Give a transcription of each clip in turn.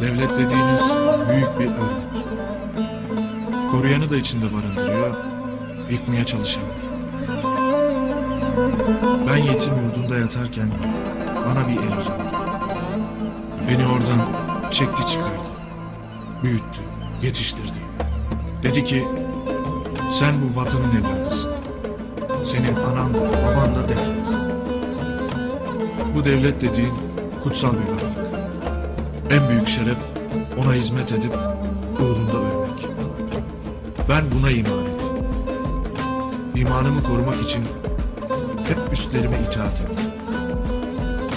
Devlet dediğiniz büyük bir örgüt. Koruyanı da içinde barındırıyor, yıkmaya çalışanı. Ben yetim yurdunda yatarken bana bir el uzandı. Beni oradan çekti çıkardı. Büyüttü, yetiştirdi. Dedi ki, sen bu vatanın evladısın. Senin anan da baban da devlet. Bu devlet dediğin kutsal bir varlık. En büyük şeref ona hizmet edip uğrunda ölmek. Ben buna iman ettim. İmanımı korumak için hep üstlerime itaat ettim.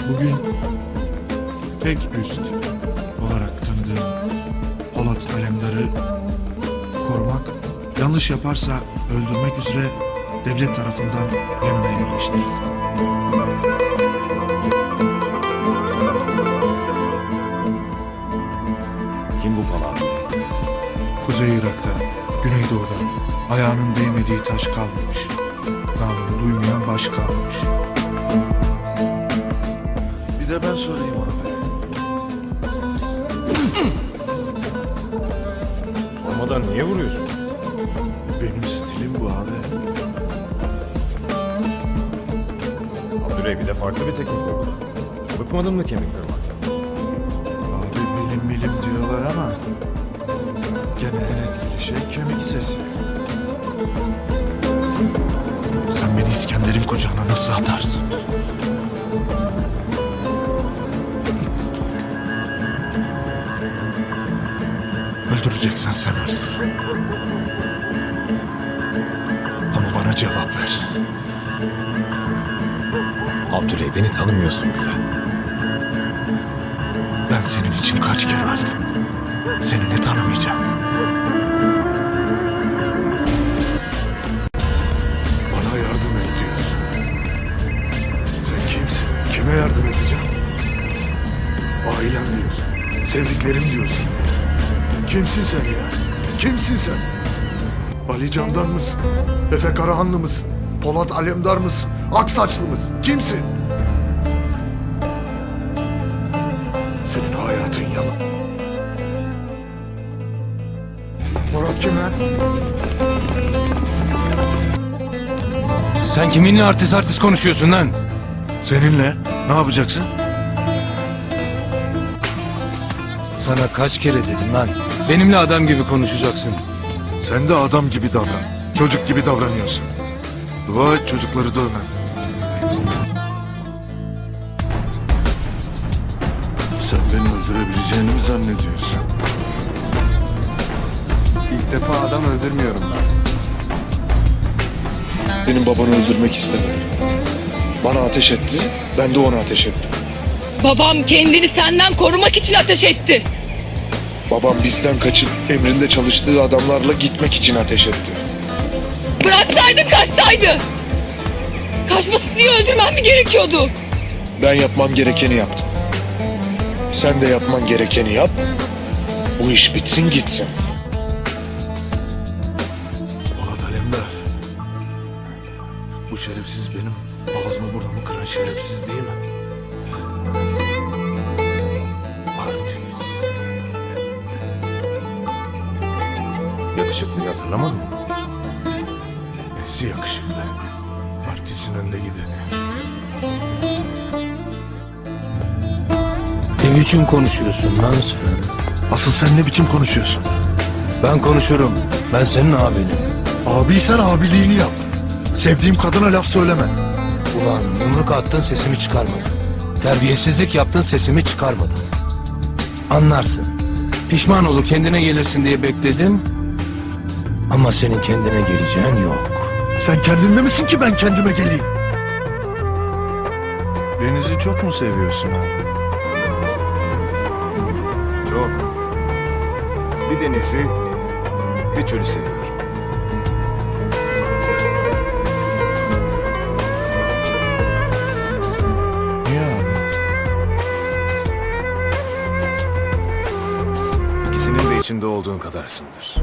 Bugün tek üst olarak tanıdığım Polat Alemdar'ı korumak, yanlış yaparsa öldürmek üzere devlet tarafından yanına yerleştirildi. Kim bu Bey? Kuzey Irak'ta, Güneydoğu'da ayağının değmediği taş kalmamış. Namını duymayan baş kalmamış. Bir de ben sorayım abi. Sormadan niye vuruyorsun? Benim stilim bu abi. Abdüley bir de farklı bir teknik uyguladı. Bıkmadın mı kemik kırmaktan? Abi bilim bilim diyorlar ama gene en etkili şey kemik sesi. Sen beni İskender'in kucağına nasıl atarsın? Öldüreceksen sen öldür. Ama bana cevap ver. Abdüley beni tanımıyorsun bile. Ben senin için kaç kere öldüm. Seni ne tanımayacağım. Bana yardım et diyorsun. Sen kimsin? Kime yardım edeceğim? Ailem diyorsun. Sevdiklerim diyorsun. Kimsin sen ya? Kimsin sen? Ali Candan mısın? Efe Karahanlı mısın? Polat Alemdar mısın? Aksaçlı mısın? Kimsin? Senin hayatın yalan. Murat kim lan? Sen kiminle artist artist konuşuyorsun lan? Seninle ne yapacaksın? Sana kaç kere dedim lan. Benimle adam gibi konuşacaksın. Sen de adam gibi davran. Çocuk gibi davranıyorsun. Dua et çocukları dövmem. Sen beni öldürebileceğini mi zannediyorsun? İlk defa adam öldürmüyorum ben. Benim babanı öldürmek istemedi. Bana ateş etti, ben de ona ateş ettim. Babam kendini senden korumak için ateş etti. Babam bizden kaçıp emrinde çalıştığı adamlarla gitmek için ateş etti. Bıraksaydın kaçsaydı. Kaçmasın diye öldürmem mi gerekiyordu? Ben yapmam gerekeni yaptım. Sen de yapman gerekeni yap. Bu iş bitsin gitsin. Şerefsiz benim ağzımı burnumu kıran şerefsiz değil mi? Artist. Yakışıklıyı hatırlamadın mı? Nesi yakışıklı. Artistin önde gideni. Ne biçim konuşuyorsun lan sen? Asıl sen ne biçim konuşuyorsun? Ben konuşurum. Ben senin abinim. Abiysen abiliğini yap. Sevdiğim kadına laf söyleme. Ulan yumruk attın sesimi çıkarmadın. Terbiyesizlik yaptın sesimi çıkarmadın. Anlarsın. Pişman olur kendine gelirsin diye bekledim. Ama senin kendine geleceğin yok. Sen kendinde misin ki ben kendime geleyim? Denizi çok mu seviyorsun abi? Çok. Bir denizi, bir çölü seviyorum. İkisinin de içinde olduğun kadarsındır.